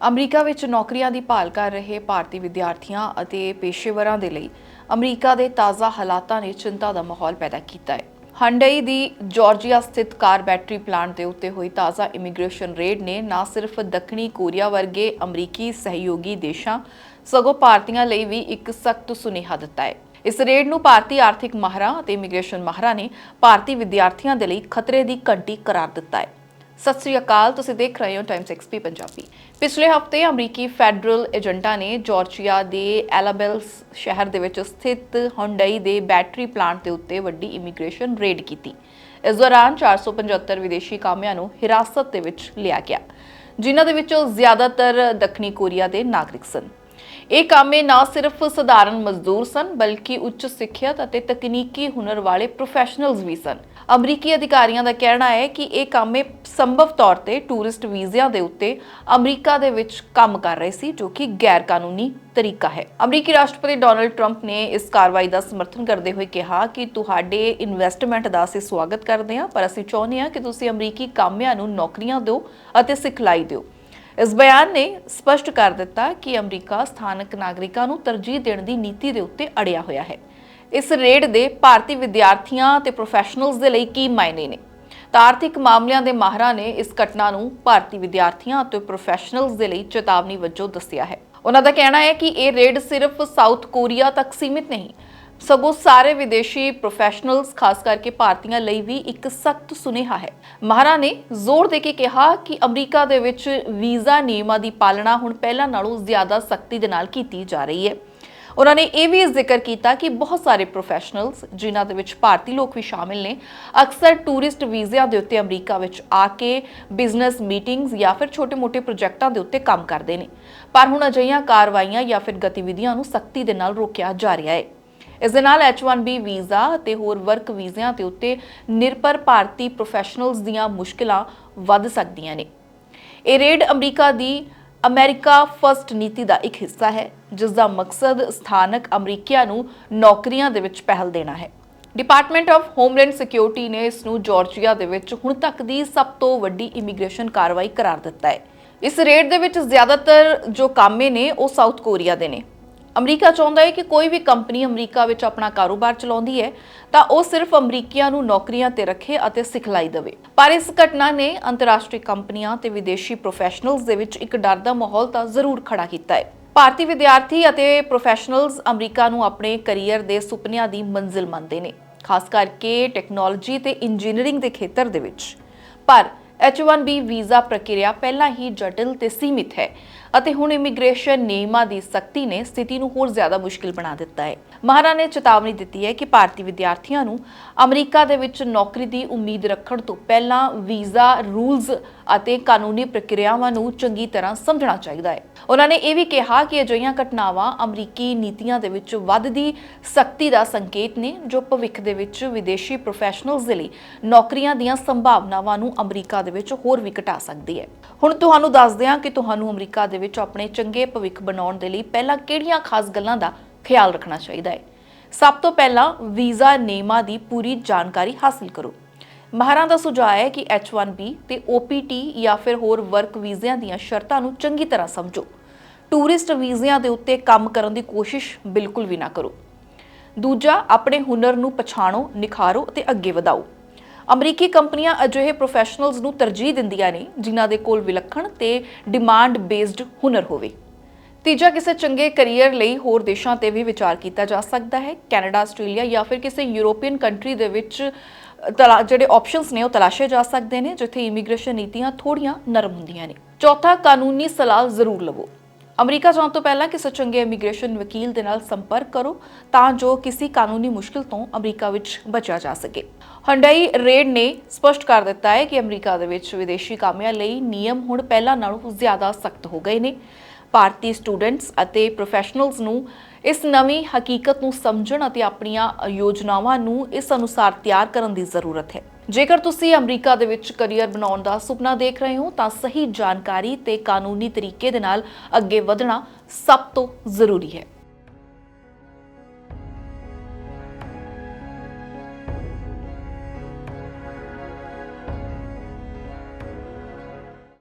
America ਵਿੱਚ ਨੌਕਰੀਆਂ ਦੀ ਭਾਲ ਕਰ ਰਹੇ ਭਾਰਤੀ ਵਿਦਿਆਰਥੀਆਂ ਅਤੇ ਪੇਸ਼ੇਵਰਾਂ ਦੇ ਲਈ ਅਮਰੀਕਾ ਦੇ ਤਾਜ਼ਾ ਹਾਲਾਤਾਂ ਨੇ ਚਿੰਤਾ ਦਾ ਮਾਹੌਲ ਪੈਦਾ ਕੀਤਾ ਹੈ। ਹੰਡਈ ਦੀ ਜਾਰਜੀਆ ਸਥਿਤ ਕਾਰ ਬੈਟਰੀ ਪਲਾਂਟ ਦੇ ਉੱਤੇ ਹੋਈ ਤਾਜ਼ਾ ਇਮੀਗ੍ਰੇਸ਼ਨ ਰੇਡ ਨੇ ਨਾ ਸਿਰਫ ਦੱਖਣੀ ਕੋਰੀਆ ਵਰਗੇ ਅਮਰੀਕੀ ਸਹਿਯੋਗੀ ਦੇਸ਼ਾਂ ਸਗੋਂ ਭਾਰਤੀਆਂ ਲਈ ਵੀ ਇੱਕ ਸਖਤ ਸੁਨੇਹਾ ਦਿੱਤਾ ਹੈ। ਇਸ ਰੇਡ ਨੂੰ ਭਾਰਤੀ ਆਰਥਿਕ ਮਾਹਰਾਂ ਅਤੇ ਇਮੀਗ੍ਰੇਸ਼ਨ ਮਾਹਰਾਂ ਨੇ ਭਾਰਤੀ ਵਿਦਿਆਰਥੀਆਂ ਦੇ ਲਈ ਖਤਰੇ ਦੀ ਘੰਟੀ ਕਰਾਰ ਦਿੱਤਾ ਹੈ। ਸਤਿ ਸ੍ਰੀ ਅਕਾਲ, ਤੁਸੀਂ ਦੇਖ ਰਹੇ ਹੋ ਟਾਈਮਸ ਐਕਸਪੀ ਪੰਜਾਬੀ। ਪਿਛਲੇ ਹਫ਼ਤੇ ਅਮਰੀਕੀ ਫੈਡਰਲ ਏਜੰਟਾਂ ਨੇ ਜਾਰਜੀਆ ਦੇ ਐਲਾਬੈਲਸ ਸ਼ਹਿਰ ਦੇ ਵਿੱਚ ਸਥਿਤ ਹੁੰਡਈ ਦੇ ਬੈਟਰੀ ਪਲਾਂਟ ਦੇ ਉੱਤੇ ਵੱਡੀ ਇਮੀਗ੍ਰੇਸ਼ਨ ਰੇਡ ਕੀਤੀ। ਇਸ ਦੌਰਾਨ 475 ਵਿਦੇਸ਼ੀ ਕਾਮਿਆਂ ਨੂੰ ਹਿਰਾਸਤ ਦੇ ਵਿੱਚ ਲਿਆ ਗਿਆ, ਜਿਨ੍ਹਾਂ ਦੇ ਵਿੱਚੋਂ ਜ਼ਿਆਦਾਤਰ ਦੱਖਣੀ ਕੋਰੀਆ ਦੇ ਨਾਗਰਿਕ ਸਨ। ਇਹ ਕਾਮੇ ਨਾ ਸਿਰਫ ਸਧਾਰਨ ਮਜ਼ਦੂਰ ਸਨ, ਬਲਕਿ ਉੱਚ ਸਿੱਖਿਅਤ ਅਤੇ ਤਕਨੀਕੀ ਹੁਨਰ ਵਾਲੇ ਪ੍ਰੋਫੈਸ਼ਨਲਜ਼ ਵੀ ਸਨ। ਅਮਰੀਕੀ ਅਧਿਕਾਰੀਆਂ ਦਾ ਕਹਿਣਾ ਹੈ ਕਿ ਇਹ ਕਾਮੇ ਸੰਭਵ ਤੌਰ ਤੇ ਟੂਰਿਸਟ ਵੀਜ਼ਿਆਂ ਦੇ ਉੱਤੇ ਅਮਰੀਕਾ ਦੇ ਵਿੱਚ ਕੰਮ ਕਰ ਰਹੇ ਸੀ, ਜੋ ਕਿ ਗੈਰ ਕਾਨੂੰਨੀ ਤਰੀਕਾ ਹੈ। ਅਮਰੀਕੀ ਰਾਸ਼ਟਰਪਤੀ ਡੋਨਲਡ ਟਰੰਪ ਨੇ ਇਸ ਕਾਰਵਾਈ ਦਾ ਸਮਰਥਨ ਕਰਦੇ ਹੋਏ ਕਿਹਾ ਕਿ ਤੁਹਾਡੇ ਇਨਵੈਸਟਮੈਂਟ ਦਾ ਅਸੀਂ ਸਵਾਗਤ ਕਰਦੇ ਹਾਂ, ਪਰ ਅਸੀਂ ਚਾਹੁੰਦੇ ਹਾਂ ਕਿ ਤੁਸੀਂ ਅਮਰੀਕੀ ਕਾਮਿਆਂ ਨੂੰ ਨੌਕਰੀਆਂ ਦਿਓ ਅਤੇ ਸਿਖਲਾਈ ਦਿਓ। ਇਸ ਬਿਆਨ ਨੇ ਸਪਸ਼ਟ ਕਰ ਦਿੱਤਾ ਕਿ ਅਮਰੀਕਾ ਸਥਾਨਕ ਨਾਗਰਿਕਾਂ ਨੂੰ ਤਰਜੀਹ ਦੇਣ ਦੀ ਨੀਤੀ ਦੇ ਉੱਤੇ ਅੜਿਆ ਹੋਇਆ ਹੈ। ਇਸ ਰੇਡ ਦੇ ਭਾਰਤੀ ਵਿਦਿਆਰਥੀਆਂ ਤੇ ਪ੍ਰੋਫੈਸ਼ਨਲਜ਼ ਦੇ ਲਈ ਕੀ ਮਾਇਨੇ ਨੇ? ਤਾਂ ਆਰਥਿਕ ਮਾਮਲਿਆਂ ਦੇ ਮਾਹਰਾਂ ਨੇ ਇਸ ਘਟਨਾ ਨੂੰ ਭਾਰਤੀ ਵਿਦਿਆਰਥੀਆਂ ਅਤੇ ਪ੍ਰੋਫੈਸ਼ਨਲਜ਼ ਦੇ ਲਈ ਚੇਤਾਵਨੀ ਵਜੋਂ ਦੱਸਿਆ ਹੈ। ਉਹਨਾਂ ਦਾ ਕਹਿਣਾ ਹੈ ਕਿ ਇਹ ਰੇਡ ਸਿਰਫ ਸਾਊਥ ਕੋਰੀਆ ਤੱਕ ਸੀਮਿਤ ਨਹੀਂ ਸਗੋਂ ਸਾਰੇ ਵਿਦੇਸ਼ੀ ਪ੍ਰੋਫੈਸ਼ਨਲਸ ਖਾਸ ਕਰਕੇ ਭਾਰਤੀਆਂ ਲਈ ਵੀ ਇੱਕ ਸਖਤ ਸੁਨੇਹਾ ਹੈ। ਮਹਾਰਾ ਨੇ ਜ਼ੋਰ ਦੇ ਕੇ ਕਿਹਾ ਕਿ ਅਮਰੀਕਾ ਦੇ ਵਿੱਚ ਵੀਜ਼ਾ ਨਿਯਮਾਂ ਦੀ ਪਾਲਣਾ ਹੁਣ ਪਹਿਲਾਂ ਨਾਲੋਂ ਜ਼ਿਆਦਾ ਸਖਤੀ ਦੇ ਨਾਲ ਕੀਤੀ ਜਾ ਰਹੀ ਹੈ। ਉਹਨਾਂ ਨੇ ਇਹ ਵੀ ਜ਼ਿਕਰ ਕੀਤਾ ਕਿ ਬਹੁਤ ਸਾਰੇ ਪ੍ਰੋਫੈਸ਼ਨਲਸ ਜਿਨ੍ਹਾਂ ਦੇ ਵਿੱਚ ਭਾਰਤੀ ਲੋਕ ਵੀ ਸ਼ਾਮਿਲ ਨੇ, ਅਕਸਰ ਟੂਰਿਸਟ ਵੀਜ਼ਿਆਂ ਦੇ ਉੱਤੇ ਅਮਰੀਕਾ ਵਿੱਚ ਆ ਕੇ ਬਿਜ਼ਨਸ ਮੀਟਿੰਗਸ ਜਾਂ ਫਿਰ ਛੋਟੇ-ਮੋਟੇ ਪ੍ਰੋਜੈਕਟਾਂ ਦੇ ਉੱਤੇ ਕੰਮ ਕਰਦੇ ਨੇ। ਪਰ ਹੁਣ ਅਜਿਹੀਆਂ ਕਾਰਵਾਈਆਂ ਜਾਂ ਫਿਰ ਗਤੀਵਿਧੀਆਂ ਨੂੰ ਸਖਤੀ ਦੇ ਨਾਲ ਰੋਕਿਆ ਜਾ ਰਿਹਾ ਹੈ। ਇਸ ਦੇ ਨਾਲ H1B ਵੀਜ਼ਾ ਅਤੇ ਹੋਰ ਵਰਕ ਵੀਜ਼ਿਆਂ ਦੇ ਉੱਤੇ ਨਿਰਭਰ ਭਾਰਤੀ ਪ੍ਰੋਫੈਸ਼ਨਲਸ ਦੀਆਂ ਮੁਸ਼ਕਲਾਂ ਵੱਧ ਸਕਦੀਆਂ ਨੇ। ਇਹ ਰੇਡ ਅਮਰੀਕਾ ਦੀ ਅਮਰੀਕਾ ਫਰਸਟ ਨੀਤੀ ਦਾ ਇੱਕ ਹਿੱਸਾ ਹੈ ਜਿਸ ਦਾ ਮਕਸਦ ਸਥਾਨਕ ਅਮਰੀਕੀਆਂ ਨੂੰ ਨੌਕਰੀਆਂ ਦੇ ਵਿੱਚ ਪਹਿਲ ਦੇਣਾ ਹੈ। ਡਿਪਾਰਟਮੈਂਟ ਆਫ ਹੋਮਲੈਂਡ ਸਿਕਿਉਰਿਟੀ ਨੇ ਇਸ ਨੂੰ ਜਾਰਜੀਆ ਦੇ ਵਿੱਚ ਹੁਣ ਤੱਕ ਦੀ ਸਭ ਤੋਂ ਵੱਡੀ ਇਮੀਗ੍ਰੇਸ਼ਨ ਕਾਰਵਾਈ ਕਰਾਰ ਦਿੱਤਾ ਹੈ। ਇਸ ਰੇਡ ਦੇ ਵਿੱਚ ਜ਼ਿਆਦਾਤਰ ਜੋ ਕਾਮੇ ਨੇ, ਉਹ ਸਾਊਥ ਕੋਰੀਆ ਦੇ ਨੇ। ਅਮਰੀਕਾ ਚਾਹੁੰਦਾ ਹੈ ਕਿ ਕੋਈ ਵੀ ਕੰਪਨੀ ਅਮਰੀਕਾ ਵਿੱਚ ਆਪਣਾ ਕਾਰੋਬਾਰ ਚਲਾਉਂਦੀ ਹੈ, ਤਾਂ ਉਹ ਸਿਰਫ ਅਮਰੀਕੀਆਂ ਨੂੰ ਨੌਕਰੀਆਂ ਤੇ ਰੱਖੇ ਅਤੇ ਸਿਖਲਾਈ ਦੇਵੇ। ਪਰ ਇਸ ਘਟਨਾ ਨੇ ਅੰਤਰਰਾਸ਼ਟਰੀ ਕੰਪਨੀਆਂ ਤੇ ਵਿਦੇਸ਼ੀ ਪ੍ਰੋਫੈਸ਼ਨਲਜ਼ ਦੇ ਵਿੱਚ ਇੱਕ ਡਰ ਦਾ ਮਾਹੌਲ ਤਾਂ ਜ਼ਰੂਰ ਖੜਾ ਕੀਤਾ ਹੈ। ਭਾਰਤੀ ਵਿਦਿਆਰਥੀ ਅਤੇ ਪ੍ਰੋਫੈਸ਼ਨਲਜ਼ ਅਮਰੀਕਾ ਨੂੰ ਆਪਣੇ ਕੈਰੀਅਰ ਦੇ ਸੁਪਨਿਆਂ ਦੀ ਮੰਜ਼ਿਲ ਮੰਨਦੇ ਨੇ, ਖਾਸ ਕਰਕੇ ਟੈਕਨੋਲੋਜੀ ਤੇ ਇੰਜੀਨੀਅਰਿੰਗ ਦੇ ਖੇਤਰ ਦੇ ਵਿੱਚ। ਪਰ H1B ਵੀਜ਼ਾ ਪ੍ਰਕਿਰਿਆ ਪਹਿਲਾਂ ਹੀ ਜਟਿਲ ਤੇ ਸੀਮਿਤ ਹੈ ਅਤੇ ਹੁਣ ਇਮੀਗ੍ਰੇਸ਼ਨ ਨਿਯਮਾਂ ਦੀ ਸਖਤੀ ਨੇ ਸਥਿਤੀ ਨੂੰ ਹੋਰ ਜ਼ਿਆਦਾ ਮੁਸ਼ਕਿਲ ਬਣਾ ਦਿੱਤਾ ਹੈ। ਮਹਾਰਾ ਨੇ ਚੇਤਾਵਨੀ ਦਿੱਤੀ ਹੈ ਕਿ ਭਾਰਤੀ ਵਿਦਿਆਰਥੀਆਂ ਨੂੰ ਅਮਰੀਕਾ ਦੇ ਵਿੱਚ ਨੌਕਰੀ ਦੀ ਉਮੀਦ ਰੱਖਣ ਤੋਂ ਪਹਿਲਾਂ ਵੀਜ਼ਾ ਰੂਲਸ ਅਤੇ ਕਾਨੂੰਨੀ ਪ੍ਰਕਿਰਿਆਵਾਂ ਨੂੰ ਚੰਗੀ ਤਰ੍ਹਾਂ ਸਮਝਣਾ ਚਾਹੀਦਾ ਹੈ। ਉਹਨਾਂ ਨੇ ਇਹ ਵੀ ਕਿਹਾ ਕਿ ਅਜਿਹੀਆਂ ਘਟਨਾਵਾਂ ਅਮਰੀਕੀ ਨੀਤੀਆਂ ਦੇ ਵਿੱਚ ਵੱਧਦੀ ਸਖਤੀ ਦਾ ਸੰਕੇਤ ਨੇ, ਜੋ ਭਵਿੱਖ ਦੇ ਵਿੱਚ ਵਿਦੇਸ਼ੀ ਪ੍ਰੋਫੈਸ਼ਨਲਜ਼ ਦੇ ਲਈ ਨੌਕਰੀਆਂ ਦੀਆਂ ਸੰਭਾਵਨਾਵਾਂ ਨੂੰ ਅਮਰੀਕਾ ਦੇ ਵਿੱਚ ਹੋਰ ਵੀ ਘਟਾ ਸਕਦੀ ਹੈ। ਹੁਣ ਤੁਹਾਨੂੰ ਦੱਸਦੇ ਹਾਂ ਕਿ ਤੁਹਾਨੂੰ ਅਮਰੀਕਾ ਦੇ ਵਿੱਚ ਆਪਣੇ ਚੰਗੇ ਭਵਿੱਖ ਬਣਾਉਣ ਦੇ ਲਈ ਪਹਿਲਾਂ ਕਿਹੜੀਆਂ ਖਾਸ ਗੱਲਾਂ ਦਾ ਖਿਆਲ ਰੱਖਣਾ ਚਾਹੀਦਾ ਹੈ। ਸਭ ਤੋਂ ਪਹਿਲਾਂ ਵੀਜ਼ਾ ਨਿਯਮਾਂ ਦੀ ਪੂਰੀ ਜਾਣਕਾਰੀ ਹਾਸਲ ਕਰੋ। ਮਾਹਰਾਂ ਦਾ ਸੁਝਾਅ ਹੈ ਕਿ H1B ਤੇ OPT ਜਾਂ ਫਿਰ ਹੋਰ ਵਰਕ ਵੀਜ਼ਿਆਂ ਦੀਆਂ ਸ਼ਰਤਾਂ ਨੂੰ ਚੰਗੀ ਤਰ੍ਹਾਂ ਸਮਝੋ। ਟੂਰਿਸਟ ਵੀਜ਼ਿਆਂ ਦੇ ਉੱਤੇ ਕੰਮ ਕਰਨ ਦੀ ਕੋਸ਼ਿਸ਼ ਬਿਲਕੁਲ ਵੀ ਨਾ ਕਰੋ। ਦੂਜਾ, ਆਪਣੇ ਹੁਨਰ ਨੂੰ ਪਛਾਣੋ, ਨਿਖਾਰੋ ਅਤੇ ਅੱਗੇ ਵਧਾਓ। ਅਮਰੀਕੀ ਕੰਪਨੀਆਂ ਅਜਿਹੇ ਪ੍ਰੋਫੈਸ਼ਨਲਜ਼ ਨੂੰ ਤਰਜੀਹ ਦਿੰਦੀਆਂ ਨੇ, ਜਿਨ੍ਹਾਂ ਦੇ ਕੋਲ ਵਿਲੱਖਣ ਤੇ ਡਿਮਾਂਡ ਬੇਸਡ ਹੁਨਰ ਹੋਵੇ। ਤੀਜਾ, ਕਿਸੇ ਚੰਗੇ ਕੈਰੀਅਰ ਲਈ ਹੋਰ ਦੇਸ਼ਾਂ ਤੇ ਵੀ ਵਿਚਾਰ ਕੀਤਾ ਜਾ ਸਕਦਾ ਹੈ। ਕੈਨੇਡਾ, ਆਸਟ੍ਰੇਲੀਆ ਜਾਂ ਫਿਰ ਕਿਸੇ ਯੂਰੋਪੀਅਨ ਕੰਟਰੀ ਦੇ ਵਿੱਚ ਜਿਹੜੇ ਆਪਸ਼ਨਸ ਨੇ ਉਹ ਤਲਾਸ਼ੇ ਜਾ ਸਕਦੇ ਨੇ, ਜਿੱਥੇ ਇਮੀਗ੍ਰੇਸ਼ਨ ਨੀਤੀਆਂ ਥੋੜੀਆਂ ਨਰਮ ਹੁੰਦੀਆਂ ਨੇ। ਚੌਥਾ, ਕਾਨੂੰਨੀ ਸਲਾਹ ਜ਼ਰੂਰ ਲਵੋ। ਅਮਰੀਕਾ ਜਾਣ ਤੋਂ ਪਹਿਲਾਂ ਕਿਸੇ ਚੰਗੇ ਇਮੀਗ੍ਰੇਸ਼ਨ ਵਕੀਲ ਦੇ ਨਾਲ ਸੰਪਰਕ ਕਰੋ, ਤਾਂ ਜੋ ਕਿਸੇ ਕਾਨੂੰਨੀ ਮੁਸ਼ਕਲ ਤੋਂ ਅਮਰੀਕਾ ਵਿੱਚ ਬਚਿਆ ਜਾ ਸਕੇ। ਹੰਡਾਈ ਰੇਡ ਨੇ ਸਪਸ਼ਟ ਕਰ ਦਿੱਤਾ ਹੈ ਕਿ ਅਮਰੀਕਾ ਦੇ ਵਿੱਚ ਵਿਦੇਸ਼ੀ ਕਾਮਿਆਂ ਲਈ ਨਿਯਮ ਹੁਣ ਪਹਿਲਾਂ ਨਾਲੋਂ ਜ਼ਿਆਦਾ ਸਖਤ ਹੋ ਗਏ ਨੇ। ਭਾਰਤੀ ਸਟੂਡੈਂਟਸ ਅਤੇ ਪ੍ਰੋਫੈਸ਼ਨਲਸ ਨੂੰ ਇਸ ਨਵੀਂ ਹਕੀਕਤ ਨੂੰ ਸਮਝਣ ਅਤੇ ਆਪਣੀਆਂ ਯੋਜਨਾਵਾਂ ਨੂੰ ਇਸ ਅਨੁਸਾਰ ਤਿਆਰ ਕਰਨ ਦੀ ਜ਼ਰੂਰਤ ਹੈ। ਜੇਕਰ ਤੁਸੀਂ ਅਮਰੀਕਾ ਦੇ ਵਿੱਚ ਕੈਰੀਅਰ ਬਣਾਉਣ ਦਾ ਸੁਪਨਾ ਦੇਖ ਰਹੇ ਹੋ, ਤਾਂ ਸਹੀ ਜਾਣਕਾਰੀ ਤੇ ਕਾਨੂੰਨੀ ਤਰੀਕੇ ਦੇ ਨਾਲ ਅੱਗੇ ਵਧਣਾ ਸਭ ਤੋਂ ਜ਼ਰੂਰੀ ਹੈ।